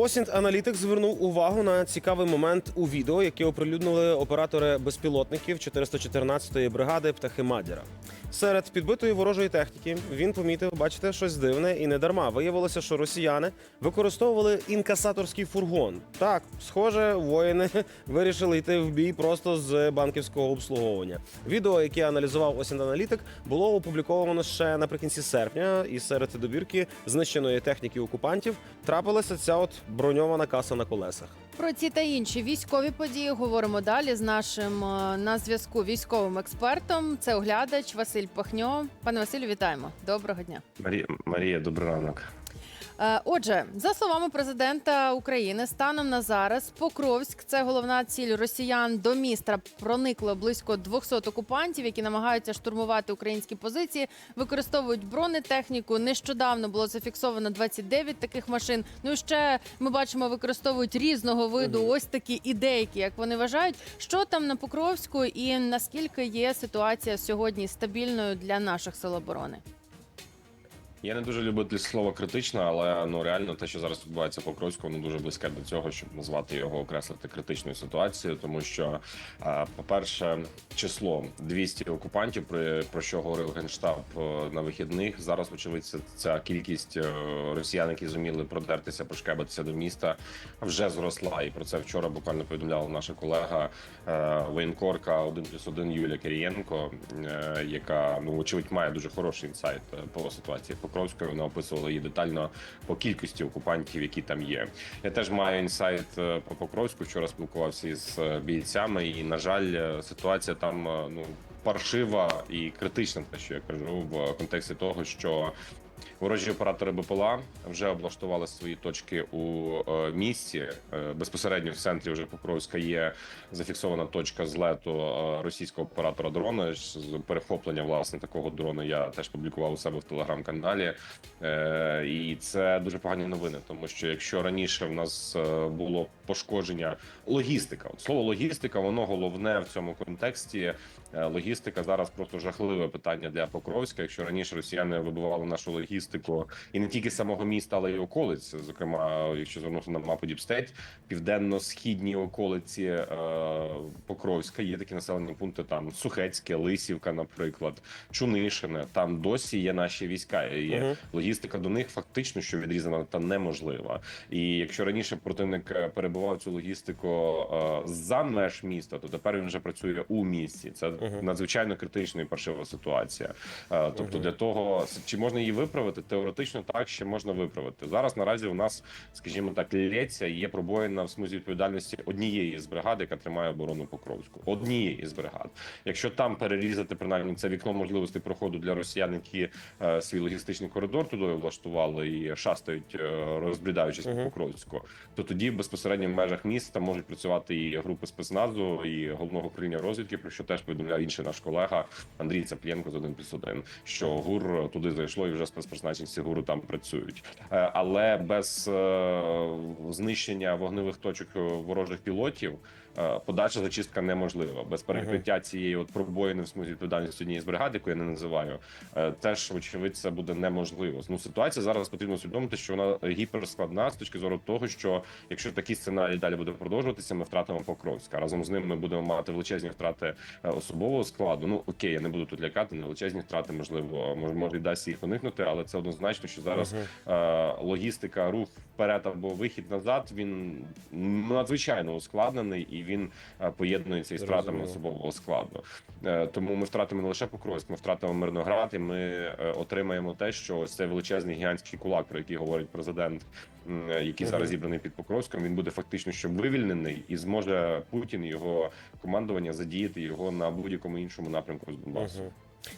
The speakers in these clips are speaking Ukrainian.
Осінт Аналітик звернув увагу на цікавий момент у відео, яке оприлюднили оператори безпілотників 414-ї бригади птахи Мадіра. Серед підбитої ворожої техніки він помітив, бачите, щось дивне і не дарма. Виявилося, що росіяни використовували інкасаторський фургон. Так, схоже, воїни вирішили йти в бій просто з банківського обслуговування. Відео, яке аналізував Осінт Аналітик, було опубліковано ще наприкінці серпня, і серед добірки знищеної техніки окупантів трапилася ця от броньована каса на колесах. Про ці та інші військові події говоримо далі з нашим е, на зв'язку військовим експертом. Це оглядач Василь Пахньо. Пане Василю, вітаємо. Доброго дня. Марія, Марія, добрий ранок. Е, Отже, за словами президента України, станом на зараз Покровськ це головна ціль росіян. До міста проникло близько 200 окупантів, які намагаються штурмувати українські позиції, використовують бронетехніку. Нещодавно було зафіксовано 29 таких машин. Ну і ще ми бачимо, використовують різного виду. Ось такі ідейки, як вони вважають. Що там на Покровську, і наскільки є ситуація сьогодні стабільною для наших сил оборони? Я не дуже любитель слова критична, але ну реально те, що зараз відбувається по Покровську, воно дуже близьке до цього, щоб назвати його окреслити критичною ситуацією. Тому що, по-перше, число 200 окупантів, про що говорив генштаб е, на вихідних. Зараз вочевидь ця- кількість е, росіян, які зуміли продертися, прошкебатися до міста, вже зросла. І про це вчора буквально повідомляла наша колега е, воєнкорка 1 плюс 1 Юлія Кирієнко, яка ну очевидь має дуже хороший інсайт по ситуації Покровської. Вона описувала її детально по кількості окупантів, які там є. Я теж маю інсайт е, по Покровську. Вчора спілкувався із е, бійцями, і на жаль, е, ситуація там ну паршива і критична, те, що я кажу, в контексті того, що Ворожі оператори БПЛА вже облаштували свої точки у е, місті. Е, безпосередньо в центрі вже Покровська є зафіксована точка злету е, російського оператора дрона з перехоплення власне такого дрона. Я теж публікував у себе в телеграм-каналі. І це дуже погані новини, тому що якщо раніше в нас було пошкодження логістика, от слово логістика, воно головне в цьому контексті. Логістика зараз просто жахливе питання для Покровська. Якщо раніше росіяни вибивали нашу логістику і не тільки самого міста, але й околиць. Зокрема, якщо звернути на мапу Діпстейт, південно-східні околиці е, Покровська є такі населені пункти. Там Сухецьке, Лисівка, наприклад, Чунишине. Там досі є наші війська. Є Мгм. логістика до них фактично що відрізана та неможлива. І якщо раніше противник е, перебував цю логістику е, за меж міста, то тепер він вже працює у місті. Це Мгм. надзвичайно критична і паршива ситуація. Е, Тобто, Мгм. для того чи можна її виправити? Теоретично так ще можна виправити. Зараз наразі у нас, скажімо так, лється є пробоїна в смузі відповідальності однієї з бригад, яка тримає оборону Покровську. Однієї з бригад. Якщо там перерізати принаймні це вікно можливостей проходу для росіян, які е, свій логістичний коридор туди влаштували і шастають, е, розбрідаючись Мгм. по Покровську, то тоді безпосередньо в межах міста можуть працювати і групи спецназу, і головного управління розвідки, про що теж повідомляв інший наш колега Андрій Цаплєнко з 1 плюс 1, що ГУР туди зайшло і вже спецпризначенці ГУРу там працюють. Е, Але без е, знищення вогневих точок е, ворожих пілотів подальша зачистка неможлива. Без перекриття цієї от пробоїни в смузі відповідальності однієї з бригад, яку я не називаю, е, теж вочевидь це буде неможливо. Ну ситуація зараз потрібно усвідомити, що вона гіперскладна з точки зору того, що якщо такий сценарій далі буде продовжуватися, ми втратимо Покровська. Разом з ним ми будемо мати величезні втрати е, особового складу. Ну окей, я не буду тут лякати, не величезні втрати, можливо, може, і дасть їх уникнути, але це однозначно, що зараз е, логістика, рух вперед або вихід назад, він надзвичайно ускладнений і він е, поєднується із втратами особового складу. Е, Тому ми втратимо не лише Покровськ, ми втратимо Мирноград, і ми е, отримаємо те, що ось цей величезний гігантський кулак, про який говорить президент, який зараз зібраний під Покровськом, він буде фактично що вивільнений, і зможе Путін його командування задіяти його на будь-якому іншому напрямку з Донбасу.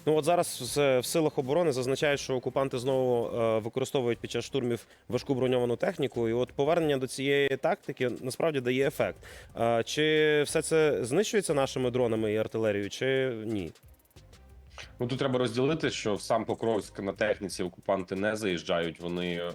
Ну от зараз в, в силах оборони зазначають, що окупанти знову е, використовують під час штурмів важку броньовану техніку. І от повернення до цієї тактики насправді дає ефект. Е, чи все це знищується нашими дронами і артилерією, чи ні? Ну тут треба розділити, що в сам Покровськ на техніці окупанти не заїжджають. Вони е,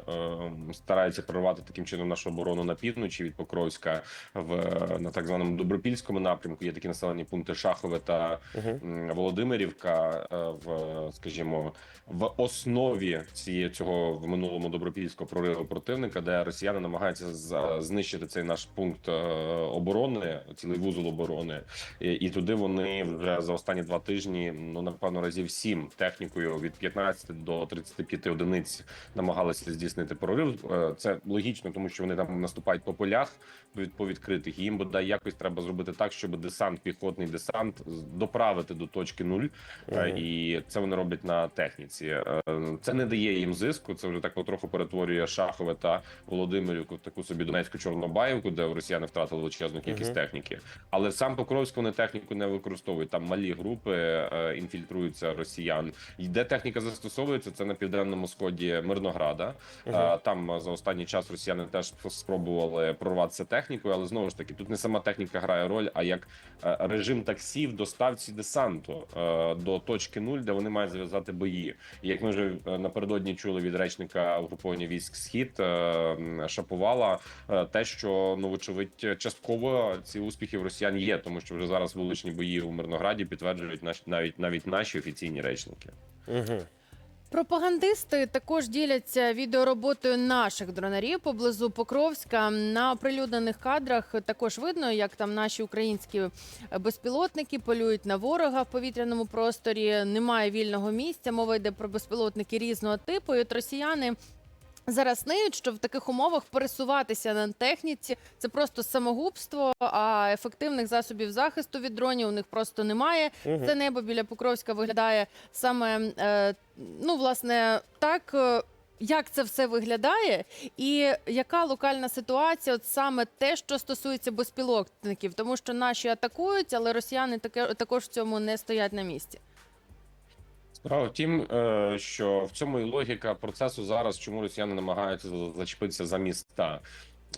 стараються прорвати таким чином нашу оборону на півночі від Покровська в на так званому Добропільському напрямку. Є такі населені пункти Шахове та м, Володимирівка. е, в скажімо, в основі цієї цього в минулому добропільського прориву противника, де росіяни намагаються за- знищити цей наш пункт е, оборони, цілий вузол оборони, і, і туди вони вже за останні два тижні, ну напевно, разів сім технікою від 15 до 35 одиниць намагалися здійснити прорив. Е, Це логічно, тому що вони там наступають по полях по відкритих. І їм бодай якось треба зробити так, щоб десант, піхотний десант доправити до точки нуль. Е, І це вони роблять на техніці. Е, Це не дає їм зиску. Це вже так потроху перетворює Шахове та Володимирівку в таку собі Донецьку Чорнобаївку, де росіяни втратили величезну кількість техніки. Але сам Покровськ вони техніку не використовують. Там малі групи е, інфільтруються росіян. І де техніка застосовується, це на південному сході Мирнограда. Е, Там е, за останній час росіяни теж спробували прорватися технікою, але знову ж таки тут не сама техніка грає роль, а як е, режим таксі в доставці десанту до точки нуль, де вони мають зав'язати бої. І як ми вже напередодні чули від речника угруповання військ схід е, те, що ну вочевидь частково ці успіхи в росіян є, тому що вже зараз вуличні бої у Мирнограді підтверджують наш навіть навіть наші офіційні речники. Угу. Пропагандисти також діляться відеороботою наших дронарів поблизу Покровська. На оприлюднених кадрах також видно, як там наші українські безпілотники полюють на ворога в повітряному просторі. Немає вільного місця. Мова йде про безпілотники різного типу. І от росіяни. Зараз ниють, що в таких умовах пересуватися на техніці це просто самогубство, а ефективних засобів захисту від дронів у них просто немає. Мгм. Це небо біля Покровська виглядає саме е, ну, власне, так. е, Як це все виглядає, і яка локальна ситуація? От саме те, що стосується безпілотників, тому що наші атакують, але росіяни таке також в цьому не стоять на місці. Справа в тім, е, що в цьому і логіка процесу зараз, чому росіяни намагаються за- зачепитися за міста.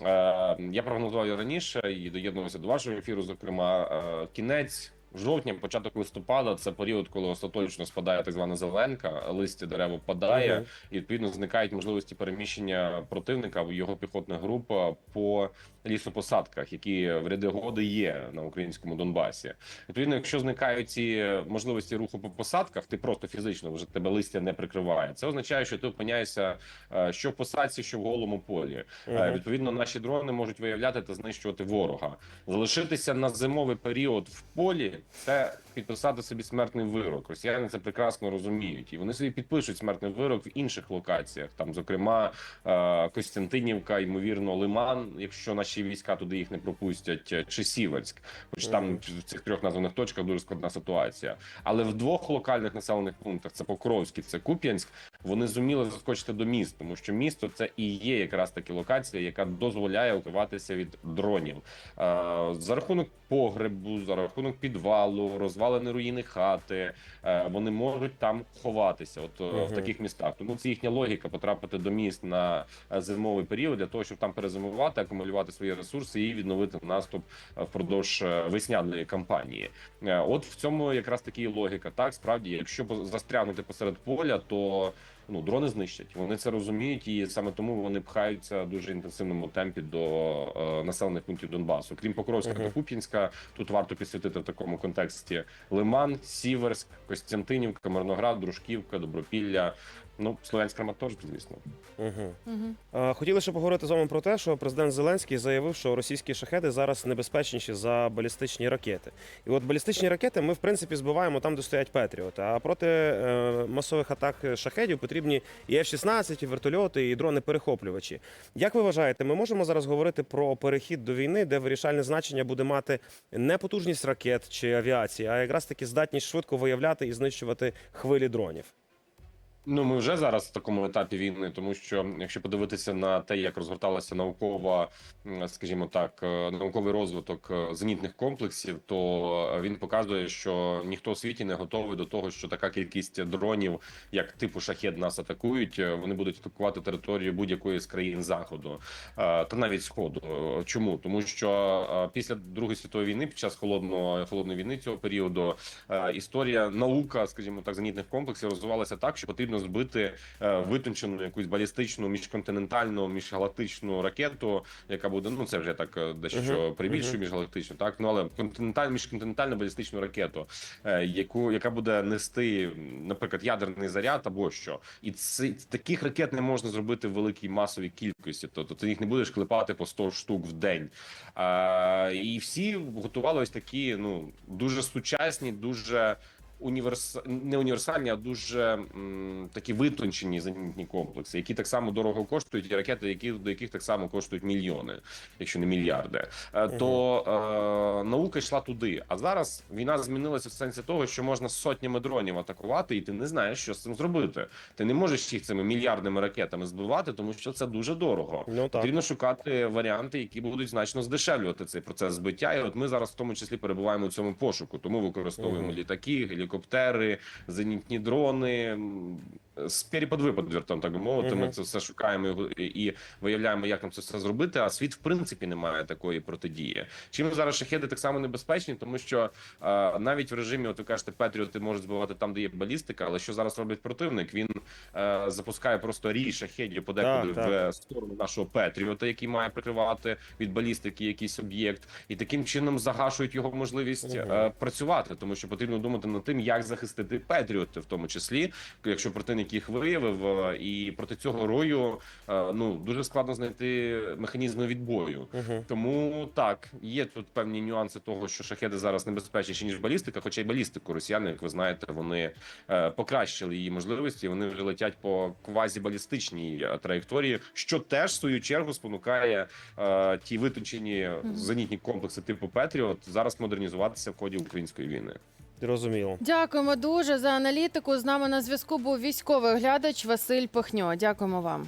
Е, Я прогнозував раніше і доєднувався до вашого ефіру. Зокрема, е, кінець жовтня, початок листопада це період, коли остаточно спадає так звана зеленка, листя дерев опадає, Мгм. і відповідно зникають можливості переміщення противника в його піхотна група по лісопосадках, які в ряди годи є на українському Донбасі. Відповідно, якщо зникають ці можливості руху по посадках, ти просто фізично вже тебе листя не прикриває. Це означає, що ти опиняєшся е, що в посадці, що в голому полі. Е, Відповідно, наші дрони можуть виявляти та знищувати ворога. Залишитися на зимовий період в полі це підписати собі смертний вирок. Росіяни це прекрасно розуміють, і вони собі підпишуть смертний вирок в інших локаціях. Там, зокрема, е, Костянтинівка, ймовірно, Лиман, якщо наші війська туди їх не пропустять, е, чи Сіверськ. Хоч там в цих трьох названих точках дуже складна ситуація. Але в двох локальних населених пунктах це Покровський, це Куп'янськ. Вони зуміли заскочити до міст, тому що місто це і є якраз таки локація, яка дозволяє укриватися від дронів. Е, За рахунок погребу, за рахунок підвалу, розвалені руїни хати. е, Вони можуть там ховатися, от е, в таких містах. Тому це їхня логіка потрапити до міст на е, зимовий період для того, щоб там перезимувати, акумулювати свої ресурси і відновити наступ впродовж весняної кампанії. От в цьому якраз таки і логіка. Так, справді, якщо застрягнути посеред поля, то ну дрони знищать. Вони це розуміють, і саме тому вони пхаються в дуже інтенсивному темпі до е, населених пунктів Донбасу. Крім Покровська Мгм. та Куп'янська, тут варто підсвітити в такому контексті Лиман, Сіверськ, Костянтинівка, Мирноград, Дружківка, Добропілля. Ну, Слов'янськ Краматорськ, звісно. Угу. Угу. Хотіли ще поговорити з вами про те, що президент Зеленський заявив, що російські шахеди зараз небезпечніші за балістичні ракети. І от балістичні ракети ми в принципі збиваємо там, де стоять Петріоти. А проти е, масових атак шахедів потрібні і F-16, і вертольоти, і дрони-перехоплювачі. Як ви вважаєте, ми можемо зараз говорити про перехід до війни, де вирішальне значення буде мати не потужність ракет чи авіації, а якраз таки здатність швидко виявляти і знищувати хвилі дронів? Ну, ми вже зараз в такому етапі війни, тому що якщо подивитися на те, як розгорталася наукова, скажімо так, е, науковий розвиток е, зенітних комплексів, то він показує, що ніхто у світі не готовий до того, що така кількість дронів, як типу шахет, нас атакують. е, Вони будуть атакувати територію будь-якої з країн заходу е, та навіть сходу. Е, Чому тому, що е, після другої світової війни, під час холодного холодної війни цього періоду, е, історія наука, скажімо так, зенітних комплексів розвивалася так, що потрібно збити е, витончену якусь балістичну міжконтинентальну міжгалактичну ракету, яка буде ну це вже так е, дещо прибільшую міжгалактичну, так ну але континенталь міжконтинентальну балістичну ракету, е, яку яка буде нести, наприклад, ядерний заряд або що, і ці таких ракет не можна зробити в великій масовій кількості. Тобто ти їх не будеш клепати по 100 штук в день. А, і всі готували ось такі ну дуже сучасні, дуже універс... не універсальні, а дуже м, такі витончені зенітні комплекси, які так само дорого коштують, і ракети, які до яких так само коштують мільйони, якщо не мільярди. Е, То е, наука йшла туди. А зараз війна змінилася в сенсі того, що можна сотнями дронів атакувати, і ти не знаєш, що з цим зробити. Ти не можеш їх цими мільярдними ракетами збивати, тому що це дуже дорого. Ну так. Потрібно шукати варіанти, які будуть значно здешевлювати цей процес збиття. І от ми зараз в тому числі перебуваємо у цьому пошуку. Тому використовуємо літаки, гелікоптери, зенітні дрони. З переподвипадвір, там так би мовити. Ми це все шукаємо і виявляємо, як нам це все зробити. А світ в принципі не має такої протидії. Чим зараз шахеди так само небезпечні, тому що е, навіть в режимі, от ви кажете, Петріоти можуть збивати там, де є балістика, але що зараз робить противник? Він е, запускає просто рій шахедів подекуди Так, в сторону нашого Петріота, який має прикривати від балістики якийсь об'єкт, і таким чином загашують його можливість е, працювати, тому що потрібно думати над тим, як захистити Петріоти, в тому числі, якщо противник їх виявив, е, і проти цього рою е, ну дуже складно знайти механізми відбою. Угу. Тому так є тут певні нюанси того, що шахеди зараз небезпечніші ніж балістика. Хоча й балістику росіяни, як ви знаєте, вони е, покращили її можливості. Вони вже летять по квазібалістичній траєкторії, що теж в свою чергу спонукає ті витончені зенітні комплекси типу Петріот зараз модернізуватися в ході української війни. Зрозуміло. Дякуємо дуже за аналітику. З нами на зв'язку був військовий оглядач Василь Пихньо. Дякуємо вам.